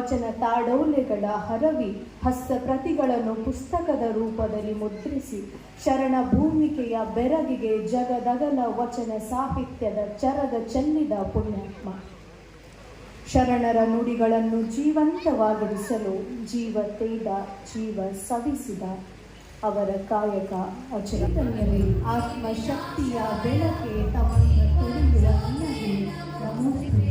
ವಚನ ತಾಡೋಲೆಗಳ ಹರವಿ ಹಸ್ತಪ್ರತಿಗಳನ್ನು ಪುಸ್ತಕದ ರೂಪದಲ್ಲಿ ಮುದ್ರಿಸಿ ಶರಣ ಭೂಮಿಕೆಯ ಬೆರಗಿಗೆ ಜಗದಗಲ ವಚನ ಸಾಹಿತ್ಯದ ಚರದ ಚೆಲ್ಲಿದ ಪುಣ್ಯಾತ್ಮ. ಶರಣರ ನುಡಿಗಳನ್ನು ಜೀವಂತವಾಗಿರಿಸಲು ಜೀವ ತೇದ, ಜೀವ ಸವಿಸಿದ ಅವರ ಕಾಯಕ ಅಚೇತನೆಯಲ್ಲಿ ಆತ್ಮಶಕ್ತಿಯ ಬೆಳಕೆ ತಮ್ಮನ್ನು ತೊಡಗಿದ ನನಗೆ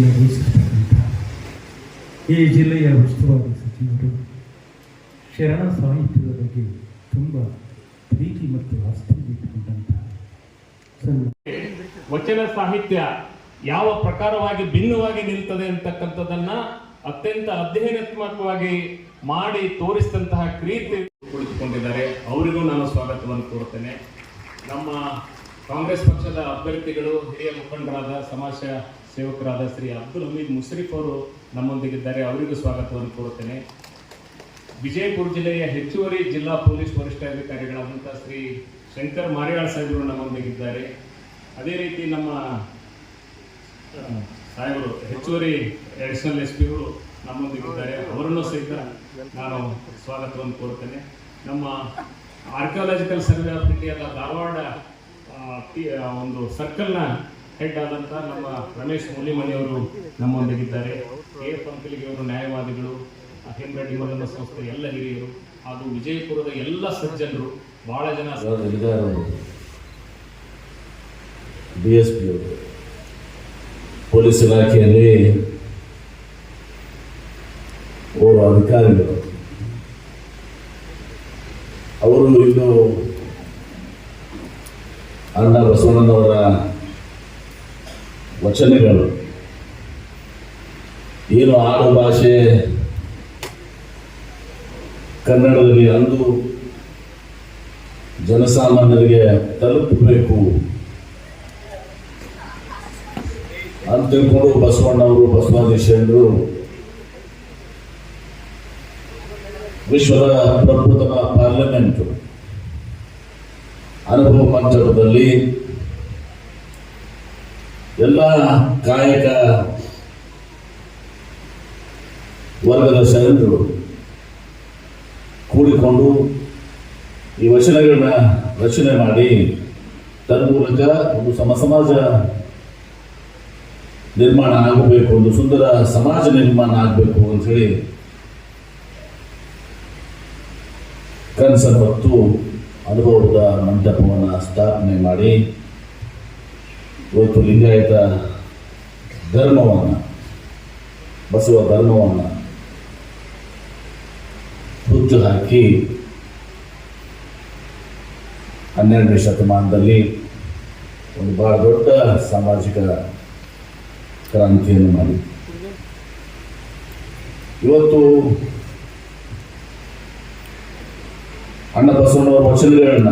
ವಹಿಸಿರ್ತಕ್ಕಂಥ ಈ ಜಿಲ್ಲೆಯ ಉಸ್ತುವಾರಿ ಸಚಿವರು ಶರಣ ಸಾಹಿತ್ಯದ ಬಗ್ಗೆ ತುಂಬ ಪ್ರೀತಿ ಮತ್ತು ಆಸ್ತಿ ಇಟ್ಟುಕೊಂಡಂತಹ ವಚನ ಸಾಹಿತ್ಯ ಯಾವ ಪ್ರಕಾರವಾಗಿ ಭಿನ್ನವಾಗಿ ನಿಲ್ತದೆ ಅಂತಕ್ಕಂಥದ್ದನ್ನ ಅತ್ಯಂತ ಅಧ್ಯಯನಾತ್ಮಕವಾಗಿ ಮಾಡಿ ತೋರಿಸಿದಂತಹ ಕ್ರೀತಿ ಕುಳಿತುಕೊಂಡಿದ್ದಾರೆ. ಅವರಿಗೂ ನಾನು ಸ್ವಾಗತವನ್ನು ಕೋರ್ತೇನೆ ನಮ್ಮ ಕಾಂಗ್ರೆಸ್ ಪಕ್ಷದ ಅಭ್ಯರ್ಥಿಗಳು, ಹಿರಿಯ ಮುಖಂಡರಾದ ಸಮಾಜ ಸೇವಕರಾದ ಶ್ರೀ ಅಬ್ದುಲ್ ಹಮೀದ್ ಮುಷರಿಫ್ ಅವರು ನಮ್ಮೊಂದಿಗಿದ್ದಾರೆ. ಅವರಿಗೂ ಸ್ವಾಗತವನ್ನು ಕೋರುತ್ತೇನೆ. ವಿಜಯಪುರ ಜಿಲ್ಲೆಯ ಹೆಚ್ಚುವರಿ ಜಿಲ್ಲಾ ಪೊಲೀಸ್ ವರಿಷ್ಠಾಧಿಕಾರಿಗಳಾದಂಥ ಶ್ರೀ ಶಂಕರ್ ಮಾರಿಯಾಳ್ ಸಾಹೇಬರು ನಮ್ಮೊಂದಿಗಿದ್ದಾರೆ. ಅದೇ ರೀತಿ ನಮ್ಮ ಸಾಹೇಬರು ಹೆಚ್ಚುವರಿ ಅಡಿಷನಲ್ ಎಸ್ ಪಿ ಅವರು ನಮ್ಮೊಂದಿಗಿದ್ದಾರೆ. ಅವರನ್ನು ಸಹಿತ ನಾನು ಸ್ವಾಗತವನ್ನು ಕೋರುತ್ತೇನೆ. ನಮ್ಮ ಆರ್ಕಿಯಾಲಜಿಕಲ್ ಸರ್ವೆ ಆಫ್ ಇಂಡಿಯಾದ ಧಾರವಾಡ ಒಂದು ಸರ್ಕಲ್ನ ಹೆಡ್ ಆದಂತ ನಮ್ಮ ರಮೇಶ್ ಮುಲಿಮಣಿ ಅವರು ನಮ್ಮೊಂದಿಗಿದ್ದಾರೆ. ಕೆ ಎಫ್ ಅವರು ನ್ಯಾಯವಾದಿಗಳು, ಹೇಮರೆಡ್ಡಿ ಮಲ್ಲನ ಸಂಸ್ಥೆ ಎಲ್ಲ ಹಿರಿಯರು, ಹಾಗೂ ವಿಜಯಪುರದ ಎಲ್ಲ ಸಜ್ಜನರು, ಬಹಳ ಜನ ಎಸ್ ಅವರು. ಪೊಲೀಸ್ ಇಲಾಖೆಯಲ್ಲಿ ಓರ್ವ ಅಧಿಕಾರಿಗಳು. ಅವರು ಇನ್ನು ಅಣ್ಣ ಬಸವಣ್ಣನವರ ವಚನಗಳು. ಏನು ಆಡು ಭಾಷೆ? ಕನ್ನಡದಲ್ಲಿ ಅಂದು ಜನಸಾಮಾನ್ಯರಿಗೆ ತಲುಪಬೇಕು. ಅಂತ ತಿಳ್ಕೊಂಡು ಬಸವಣ್ಣವರು ಬಸವಾದೀಶರು ವಿಶ್ವದ ಪ್ರಪ್ರಥಮ ಪಾರ್ಲಿಮೆಂಟ್ ಅನುಭವ ಮಂಟಪದಲ್ಲಿ ಎಲ್ಲ ಕಾಯಕ ವರ್ಗದ ಸೈನಿಕರು ಕೂಡಿಕೊಂಡು ಈ ವಚನಗಳನ್ನ ರಚನೆ ಮಾಡಿ ತನ್ಮೂಲಕ ಒಂದು ಸಮ ಸಮಾಜ ನಿರ್ಮಾಣ ಆಗಬೇಕು, ಒಂದು ಸುಂದರ ಸಮಾಜ ನಿರ್ಮಾಣ ಆಗಬೇಕು ಅಂತ ಹೇಳಿ ಕನಸನ್ನು ಹೊತ್ತು ಅನುಭವದ ಮಂಟಪವನ್ನು ಸ್ಥಾಪನೆ ಮಾಡಿ ಇವತ್ತು ಲಿಂಗಾಯತ ಧರ್ಮವನ್ನು, ಬಸವ ಧರ್ಮವನ್ನು ಹುಟ್ಟು ಹಾಕಿ ಹನ್ನೆರಡನೇ ಶತಮಾನದಲ್ಲಿ ಒಂದು ಬಹಳ ದೊಡ್ಡ ಸಾಮಾಜಿಕ ಕ್ರಾಂತಿಯನ್ನು ಮಾಡಿ ಇವತ್ತು ಅಣ್ಣ ಬಸವಣ್ಣವರ ವಚನಗಳನ್ನ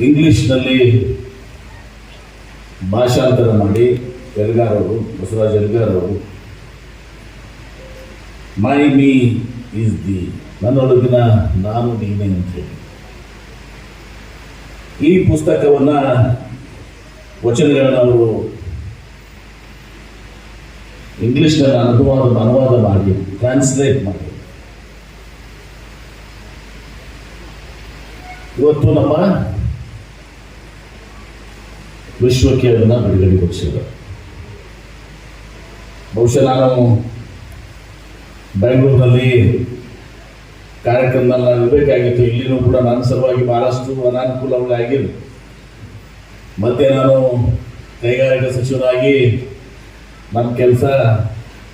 ಇಂಗ್ಲಿಷ್ನಲ್ಲಿ ಭಾಷಾಂತರ ಮಾಡಿ ಅವರು ಬಸವರಾಜ್ ಅವರು ಮೈ ಮೀ ಈಸ್ ದಿ ನನ್ನೊಳಗಿನ ನಾನು ನೀನೆ ಅಂತ ಹೇಳಿ. ಈ ಪುಸ್ತಕವನ್ನ ವಚನಗಳನ್ನು ಅವರು ಇಂಗ್ಲೀಷ್ನಲ್ಲಿ ಅನುವಾದ ಅನುವಾದ ಮಾಡಿ ಟ್ರಾನ್ಸ್ಲೇಟ್ ಮಾಡಿ. ಇವತ್ತು ನಮ್ಮ ವಿಶ್ವಕ್ಕೆ ಅದನ್ನ ಬಿಡುಗಡೆಗೊಳಿಸಿದ್ದಾರೆ ಬಹುಶಃ ನಾನು ಬೆಂಗಳೂರಿನಲ್ಲಿ ಕಾರ್ಯಕ್ರಮದಲ್ಲಿ ನಾನು ಇರಬೇಕಾಗಿತ್ತು ಇಲ್ಲಿನೂ ಕೂಡ ನನ್ನ ಸಲುವಾಗಿ ಬಹಳಷ್ಟು ಅನಾನುಕೂಲಗಳಾಗಿದೆ ಮತ್ತೆ ನಾನು ಕೈಗಾರಿಕಾ ಸಚಿವರಾಗಿ ನಮ್ಮ ಕೆಲಸ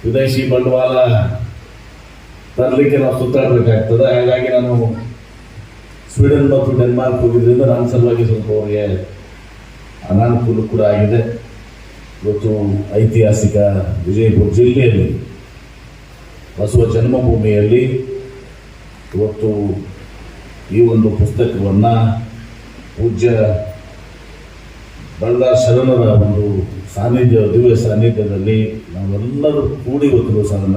ವಿದೇಶಿ ಬಂಡವಾಳ ತರಲಿಕ್ಕೆ ನಾವು ಸುತ್ತಾಡಬೇಕಾಗ್ತದೆ. ಹಾಗಾಗಿ ನಾನು ಸ್ವೀಡನ್ ಮತ್ತು ಡೆನ್ಮಾರ್ಕ್ ಹೋಗಿದ್ದರಿಂದ ನನ್ನ ಸಲುವಾಗಿ ಸ್ವಲ್ಪ ಅವರಿಗೆ ಅನಾನುಕೂಲ ಕೂಡ ಆಗಿದೆ. ಇವತ್ತು ಐತಿಹಾಸಿಕ ವಿಜಯಪುರ ಜಿಲ್ಲೆಯಲ್ಲಿ, ಬಸವ ಜನ್ಮಭೂಮಿಯಲ್ಲಿ ಇವತ್ತು ಈ ಒಂದು ಪುಸ್ತಕವನ್ನು ಪೂಜ್ಯ ಬಳ್ಳಾರ್ ಶರಣರ ಒಂದು ಸಾನ್ನಿಧ್ಯ, ದಿವ್ಯ ಸಾನ್ನಿಧ್ಯದಲ್ಲಿ ನಾವೆಲ್ಲರೂ ಕೂಡಿ ಇವತ್ತು ಸಾಧನ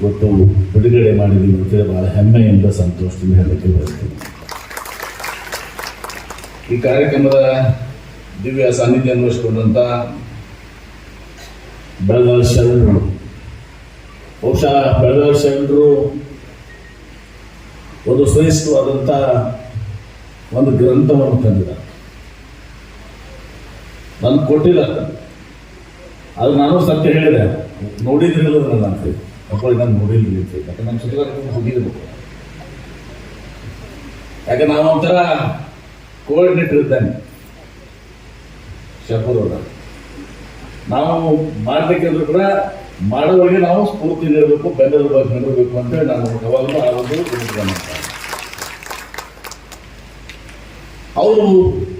ಇವತ್ತು ಬಿಡುಗಡೆ ಮಾಡಿದ್ದೀವಿ ಅಂತೇಳಿ ಭಾಳ ಹೆಮ್ಮೆಯಿಂದ ಸಂತೋಷದಿಂದ ಹೇಳಕ್ಕೆ ಬಯಸ್ತೀನಿ. ಈ ಕಾರ್ಯಕ್ರಮದ ದಿವ್ಯ ಸಾನ್ನಿಧ್ಯ ಅನ್ವಯಿಸಿಕೊಂಡಂತ ಬೆಳಗಾವಿ ಶರಣರು. ಬಹುಶಃ ಬೆಳಗಾವಿ ಶರಣರು ಒಂದು ಶ್ರೇಷ್ಠವಾದಂಥ ಒಂದು ಗ್ರಂಥವನ್ನು ತಂದಿದ್ದಾರೆ. ನಾನು ಕೊಟ್ಟಿಲ್ಲ. ಅದು ನಾನು ಸತ್ಯ ಹೇಳಿದೆ. ನೋಡಿದ್ರಿಲ್ಲ ನನ್ನ ಅಂತ. ಮಕ್ಕಳು ನಾನು ನೋಡಿಲ್ಲ ಅಂತ. ಯಾಕೆ ನಾನು ಸುತ್ತಲೂ ಹೋಗಿರ್ಬೇಕು ಯಾಕೆ ನಾವು ಒಂಥರ ಕೋಆರ್ಡಿನೇಟರ್ ಇದ್ದಾನೆ ಶಪೂರ್ ಅವರ ನಾವು ಮಾಡಬೇಕಂದ್ರೂ ಕೂಡ ಮಾಡೋರಿಗೆ ನಾವು ಸ್ಫೂರ್ತಿ ನೀಡಬೇಕು ಬೆಂಬಲ ನೀಡಬೇಕು ಅಂತ ನಾನು ಯಾವಾಗಲೂ ಆ ಒಂದು. ಅವರು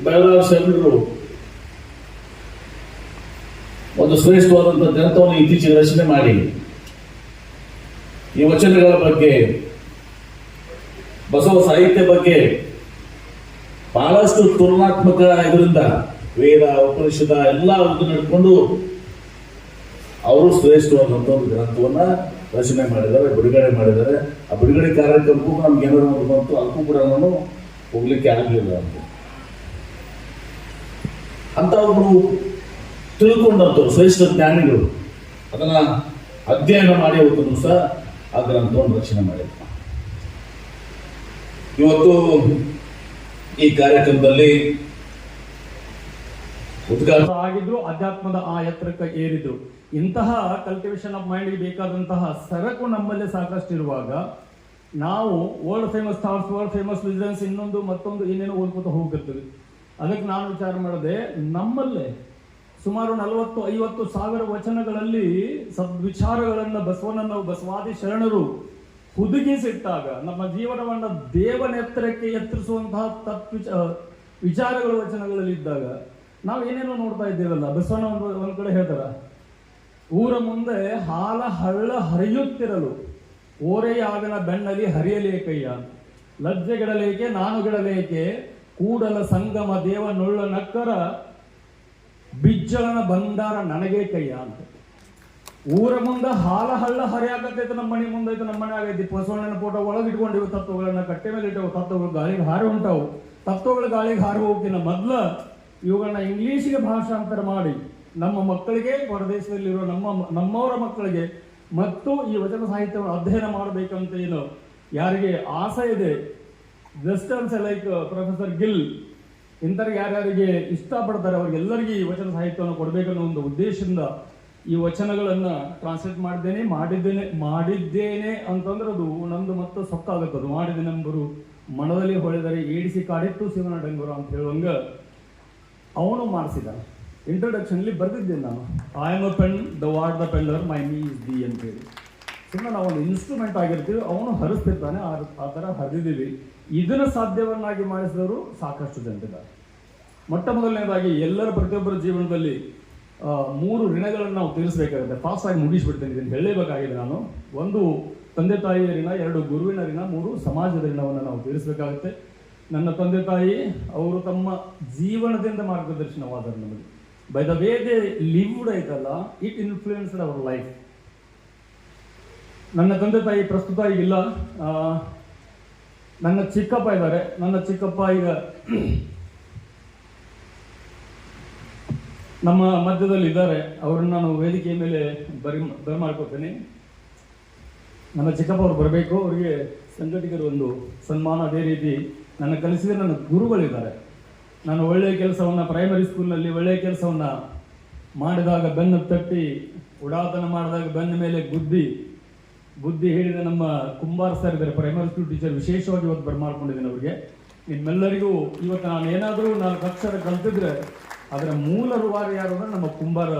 ಬೆಳಗಾವಿ ಶರಣರು ಒಂದು ಶ್ರೇಷ್ಠವಾದಂಥ ಜನತವನ್ನು ಇತ್ತೀಚೆಗೆ ರಚನೆ ಮಾಡಿ, ಈ ವಚನಗಳ ಬಗ್ಗೆ, ಬಸವ ಸಾಹಿತ್ಯ ಬಗ್ಗೆ ಬಹಳಷ್ಟು ತುಲನಾತ್ಮಕ ಇದರಿಂದ ವೇದ, ಉಪನಿಷದ ಎಲ್ಲ ನಡ್ಕೊಂಡು ಅವರು ಶ್ರೇಷ್ಠವಾದಂಥ ಒಂದು ಗ್ರಂಥವನ್ನ ರಚನೆ ಮಾಡಿದ್ದಾರೆ, ಬಿಡುಗಡೆ ಮಾಡಿದ್ದಾರೆ. ಆ ಬಿಡುಗಡೆ ಕಾರ್ಯಕ್ರಮಕ್ಕೂ ನಮ್ಗೆ ಒಂದು ಬಂತು, ಅದಕ್ಕೂ ಕೂಡ ನಾನು ಹೋಗ್ಲಿಕ್ಕೆ ಆಗಲಿಲ್ಲ ಅಂತ. ಅಂತ ಒಬ್ರು ತಿಳ್ಕೊಂಡಂಥವ್ರು, ಶ್ರೇಷ್ಠ ಜ್ಞಾನಿಗಳು, ಅದನ್ನ ಅಧ್ಯಯನ ಮಾಡಿ ಅವತ್ತು ಸಹ ಆ ಗ್ರಂಥವನ್ನು ರಚನೆ ಮಾಡಿದ್ರು. ಇವತ್ತು ಈ ಕಾರ್ಯಕ್ರಮದಲ್ಲಿ ಆಗಿದ್ರು ಅಧ್ಯಾತ್ಮದ ಆ ಎತ್ತರಕ್ಕೆ ಏರಿದ್ರು ಇಂತಹ ಕಲ್ಟಿವೇಶನ್ ಆಫ್ ಮೈಂಡ್ಗೆ ಬೇಕಾದಂತಹ ಸರಕು ನಮ್ಮಲ್ಲಿ ಸಾಕಷ್ಟು ಇರುವಾಗ ನಾವು world famous thoughts world famous visions ಇನ್ನೊಂದು ಮತ್ತೊಂದು ಏನೇನು ಓದ್ಕೊತ ಹೋಗಿರ್ತೀವಿ ಅದಕ್ಕೆ ನಾನು ವಿಚಾರ ಮಾಡಿದೆ, ನಮ್ಮಲ್ಲೇ ಸುಮಾರು ನಲವತ್ತು, ಐವತ್ತು ಸಾವಿರ ವಚನಗಳಲ್ಲಿ ಸದ್ವಿಚಾರಗಳನ್ನು ಬಸವನನ್ನು ಬಸವಾದಿ ಶರಣರು ಹುದುಗಿಸಿಟ್ಟಾಗ ನಮ್ಮ ಜೀವನವನ್ನು ದೇವನೆತ್ತರಕ್ಕೆ ಎತ್ತರಿಸುವಂತಹ ತತ್ವ ವಿಚಾರಗಳು, ವಚನಗಳಲ್ಲಿ ಇದ್ದಾಗ ನಾವು ಏನೇನೋ ನೋಡ್ತಾ ಇದ್ದೇವಲ್ಲ, ಬಸವಣ್ಣ ಒಂದು, ಒಂದ್ ಕಡೆ ಹೇಳ್ತಾರ, ಊರ ಮುಂದೆ ಹಾಲ ಹಳ್ಳ ಹರಿಯುತ್ತಿರಲು ಓರೆಯಾಗನ ಬೆಣ್ಣಲಿ ಹರಿಯಲೇ ಕೈಯ ಲಜ್ಜೆಗಿಡಲೇಕೆ ನಾನು ಗಿಡಲೇಕೆ, ಕೂಡಲ ಸಂಗಮ ದೇವ ನೊಳ್ಳ ನಕ್ಕರ, ಬಿಜ್ಜಳನ ಬಂದಾರ ನನಗೆ ಕೈಯ ಅಂತ. ಊರ ಮುಂದೆ ಹಾಲ ಹಳ್ಳ ಹರಿಯಾಕತ್ತೈತೆ, ನಮ್ಮ ಮನೆ ಮುಂದೆ ಐತೆ ನಮ್ಮ ಮನೆ ಆಗೈತಿ. ಬಸವಣ್ಣನ ಫೋಟೋ ಒಳಗೆ ಇಟ್ಕೊಂಡಿವಿ ತತ್ವಗಳನ್ನ ಕಟ್ಟೆ ಮೇಲೆ ಇಟ್ಟವು ತತ್ವಗಳು ಗಾಳಿಗೆ ಹಾರಿ ಉಂಟಾವು ತತ್ವಗಳು ಗಾಳಿಗೆ ಹಾರಿ ಹೋಗ್ತಿನ ಮೊದ್ಲ ಇವುಗಳನ್ನ ಇಂಗ್ಲೀಷಿಗೆ ಭಾಷಾಂತರ ಮಾಡಿ ನಮ್ಮ ಮಕ್ಕಳಿಗೆ ಹೊರದೇಶದಲ್ಲಿರುವ ನಮ್ಮ ನಮ್ಮವರ ಮಕ್ಕಳಿಗೆ ಮತ್ತು ಈ ವಚನ ಸಾಹಿತ್ಯವನ್ನು ಅಧ್ಯಯನ ಮಾಡಬೇಕಂತ ಏನು ಯಾರಿಗೆ ಆಸೆ ಇದೆ? ವೆಸ್ಟರ್ನ್ಸ್ ಲೈಕ್ ಪ್ರೊಫೆಸರ್ ಗಿಲ್ ಇಂಥವ್ರಿಗೆ ಯಾರ್ಯಾರಿಗೆ ಇಷ್ಟಪಡ್ತಾರೆ, ಅವ್ರಿಗೆಲ್ಲರಿಗೂ ಈ ವಚನ ಸಾಹಿತ್ಯವನ್ನು ಕೊಡಬೇಕನ್ನೋ ಒಂದು ಉದ್ದೇಶದಿಂದ ಈ ವಚನಗಳನ್ನ ಟ್ರಾನ್ಸ್ಲೇಟ್ ಮಾಡಿದ್ದೇನೆ ಮಾಡಿದ್ದೇನೆ ಮಾಡಿದ್ದೇನೆ ಅಂತಂದ್ರೆ ಅದು ನಂದು ಮತ್ತೆ ಸೊಕ್ಕಾಗುತ್ತೆ ಅದು ಮಾಡಿದ ನಂಬರು ಮನದಲ್ಲಿ ಹೊಳೆದರೆ ಏಡಿಸಿ ಕಾಡಿತ್ತು ಶಿವನ ಡಂಗುರು ಅಂತ ಹೇಳುವಂಗ ಅವನು ಮಾಡಿಸಿದ ಇಂಟ್ರೊಡಕ್ಷನ್ಲಿ ಬರೆದಿದ್ದೇನೆ ನಾನು. I am a pen the what the pillar my me is the ಅಂತೇಳಿ ಸುಮ್ಮನೆ ನಾವು ಒಂದು ಇನ್ಸ್ಟ್ರೂಮೆಂಟ್ ಆಗಿರ್ತೀವಿ, ಅವನು ಹರಿಸ್ತಿರ್ತಾನೆ ಆ ಥರ ಹರಿದಿದ್ದೀವಿ. ಇದನ್ನು ಸಾಧ್ಯವನ್ನಾಗಿ ಮಾಡಿಸಿದವರು ಸಾಕಷ್ಟು ಜನರಿದ್ದಾರೆ. ಮೊಟ್ಟ ಮೊದಲನೇದಾಗಿ ಎಲ್ಲರ ಪ್ರತಿಯೊಬ್ಬರ ಜೀವನದಲ್ಲಿ ಮೂರು ಋಣಗಳನ್ನು ನಾವು ತೀರಿಸಬೇಕಾಗುತ್ತೆ. ಫಾಸ್ಟ್ ಆಗಿ ಮುಗಿಸ್ಬಿಡ್ತೇನೆ. ಇದನ್ನು ಹೇಳಲೇಬೇಕಾಗಿದೆ ನಾನು. ಒಂದು ತಂದೆ ತಾಯಿಯ ಋಣ, ಎರಡು ಗುರುವಿನ ಋಣ, ಮೂರು ಸಮಾಜದ ಋಣವನ್ನು ನಾವು ತೀರಿಸಬೇಕಾಗುತ್ತೆ. ನನ್ನ ತಂದೆ ತಾಯಿ, ಅವರು ತಮ್ಮ ಜೀವನದಿಂದ ಮಾರ್ಗದರ್ಶನವಾದರು ನಮಗೆ. By the way they lived ಐತಲ್ಲ ಇಟ್ ಇನ್ಫ್ಲೂಯೆನ್ಸ್ಡ್ ಅವರ್ ಲೈಫ್ ನನ್ನ ತಂದೆ ತಾಯಿ ಪ್ರಸ್ತುತ ಈಗಿಲ್ಲ. ನನ್ನ ಚಿಕ್ಕಪ್ಪ ಇದ್ದಾರೆ. ನನ್ನ ಚಿಕ್ಕಪ್ಪ ಈಗ ನಮ್ಮ ಮಧ್ಯದಲ್ಲಿ ಇದ್ದಾರೆ. ಅವರನ್ನ ನಾನು ವೇದಿಕೆಯ ಮೇಲೆ ಬರಿ ಬರಮಾಡ್ಕೊತೇನೆ ನಮ್ಮ ಚಿಕ್ಕಪ್ಪ ಅವರು ಬರಬೇಕು. ಅವರಿಗೆ ಸಂಘಟಕರು ಒಂದು ಸನ್ಮಾನ ಅದೇ ರೀತಿ ನನ್ನ ಕಲಿಸಿದ ನನ್ನ ಗುರುಗಳಿದ್ದಾರೆ. ನಾನು ಒಳ್ಳೆಯ ಕೆಲಸವನ್ನು ಪ್ರೈಮರಿ ಸ್ಕೂಲ್ನಲ್ಲಿ ಒಳ್ಳೆಯ ಕೆಲಸವನ್ನು ಮಾಡಿದಾಗ ಬೆನ್ನು ತಟ್ಟಿ, ಉಡಾತನ ಮಾಡಿದಾಗ ಬೆನ್ನ ಮೇಲೆ ಗುದ್ದಿ ಬುದ್ಧಿ ಹೇಳಿದ ನಮ್ಮ ಕುಂಬಾರ್ ಸರ್ ಇದ್ದಾರೆ. ಪ್ರೈಮರಿ ಸ್ಕೂಲ್ ಟೀಚರ್ ವಿಶೇಷವಾಗಿ ಇವತ್ತು ಬರಮಾಡ್ಕೊಂಡಿದ್ದೀನಿ ಅವರಿಗೆ. ನಿಮ್ಮೆಲ್ಲರಿಗೂ ಇವತ್ತು ನಾನು ಏನಾದರೂ ನಾಲ್ಕು ಅಕ್ಷರ ಕಲ್ತಿದ್ರೆ ಅದರ ಮೂಲ ರೂವಾರಿ ಯಾರು ಅಂದ್ರೆ ನಮ್ಮ ಕುಂಬಾರ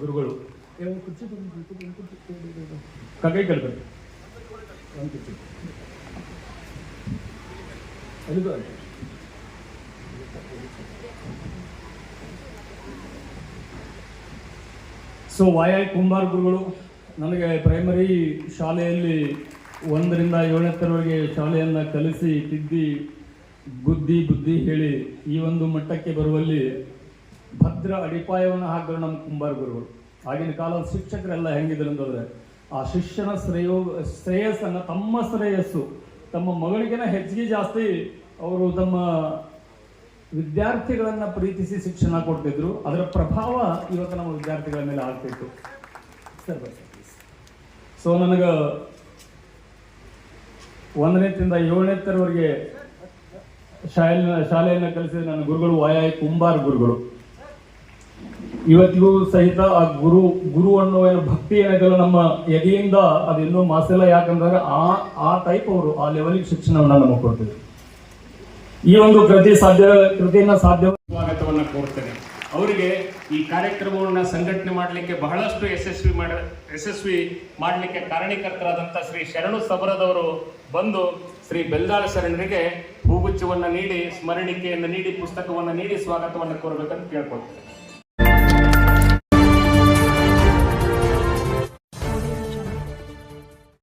ಗುರುಗಳು ಕಗೈ ಒಂದು ಕುರ್ಚಿ ಕೊಡಿ, ಕುರ್ಚಿ ಕೊಡಿ, ಕೈ ಕಳ್ಬೇಕು ಒಂದು ಕುರ್ಚಿ. ಅಲ್ಲಿಗೂ ಸೊ ವಾಯ ಕುಂಬಾರ ಗುರುಗಳು ನನಗೆ ಪ್ರೈಮರಿ ಶಾಲೆಯಲ್ಲಿ ಒಂದರಿಂದ ಏಳನೇ ತರವರೆಗೆ ಶಾಲೆಯನ್ನು ಕಲಿಸಿ ತಿದ್ದಿ ಬುದ್ಧಿ ಬುದ್ಧಿ ಹೇಳಿ ಈ ಒಂದು ಮಟ್ಟಕ್ಕೆ ಬರುವಲ್ಲಿ ಭದ್ರ ಅಡಿಪಾಯವನ್ನು ಹಾಕಿದ್ರು ನಮ್ಮ ಕುಂಬಾರ ಗುರುಗಳು ಆಗಿನ ಕಾಲದ ಶಿಕ್ಷಕರೆಲ್ಲ ಹೆಂಗಿದ್ರು ಅಂತಂದ್ರೆ ಆ ಶಿಷ್ಯನ ಶ್ರೇಯೋ, ಶ್ರೇಯಸ್ಸನ್ನು ತಮ್ಮ ಶ್ರೇಯಸ್ಸು, ತಮ್ಮ ಮಗಳಿಗಿನ ಹೆಚ್ಚಿಗೆ ಜಾಸ್ತಿ ಅವರು ತಮ್ಮ ವಿದ್ಯಾರ್ಥಿಗಳನ್ನು ಪ್ರೀತಿಸಿ ಶಿಕ್ಷಣ ಕೊಡ್ತಿದ್ರು. ಅದರ ಪ್ರಭಾವ ಇವತ್ತು ನಮ್ಮ ವಿದ್ಯಾರ್ಥಿಗಳ ಮೇಲೆ ಆಗ್ತಿತ್ತು. ಸರ್ ಸೊ ನನಗೆ ಒಂದನೇತಿಂದ ಏಳನೇ ತರವರೆಗೆ ಶಾಲೆನ ಶಾಲೆಯನ್ನು ಕಲಿಸಿದ ನನ್ನ ಗುರುಗಳು ವಾಯ ಕುಂಬಾರ್ ಗುರುಗಳು. ಇವತ್ತಿಗೂ ಸಹಿತ ಆ ಗುರು ಗುರು ಅನ್ನೋ ಏನು ಭಕ್ತಿ ಏನಾಗಲ್ಲ ನಮ್ಮ ಎದೆಯಿಂದ ಅದಿನ್ನೂ ಮಾಸಿಲ್ಲ ಯಾಕಂದ್ರೆ ಆ ಆ ಟೈಪ್ ಅವರು, ಆ ಲೆವೆಲ್ಗೆ ಶಿಕ್ಷಣವನ್ನ ನಮಗೆ ಕೊಡ್ತೀವಿ ಈ ಒಂದು ಕೃತಿ ಸಾಧ್ಯ, ಕೃತಿಯನ್ನ ಸಾಧ್ಯ ಸ್ವಾಗತವನ್ನ ಕೋರ್ತೇನೆ. ಅವರಿಗೆ ಈ ಕಾರ್ಯಕ್ರಮವನ್ನು ಸಂಘಟನೆ ಮಾಡಲಿಕ್ಕೆ ಬಹಳಷ್ಟು ಯಶಸ್ವಿ ಮಾಡ, ಯಶಸ್ವಿ ಮಾಡಲಿಕ್ಕೆ ಕಾರಣೀಕರ್ತರಾದಂಥ ಶ್ರೀ ಶರಣು ಸಬರದವರು ಬಂದು ಶ್ರೀ ಬೆಲ್ದಾಳ ಶರಣರಿಗೆ ಹೂಗುಚ್ಚವನ್ನು ನೀಡಿ, ಸ್ಮರಣಿಕೆಯನ್ನು ನೀಡಿ, ಪುಸ್ತಕವನ್ನು ನೀಡಿ ಸ್ವಾಗತವನ್ನು ಕೋರಬೇಕಂತ ಕೇಳ್ಕೊಳ್ತೇನೆ.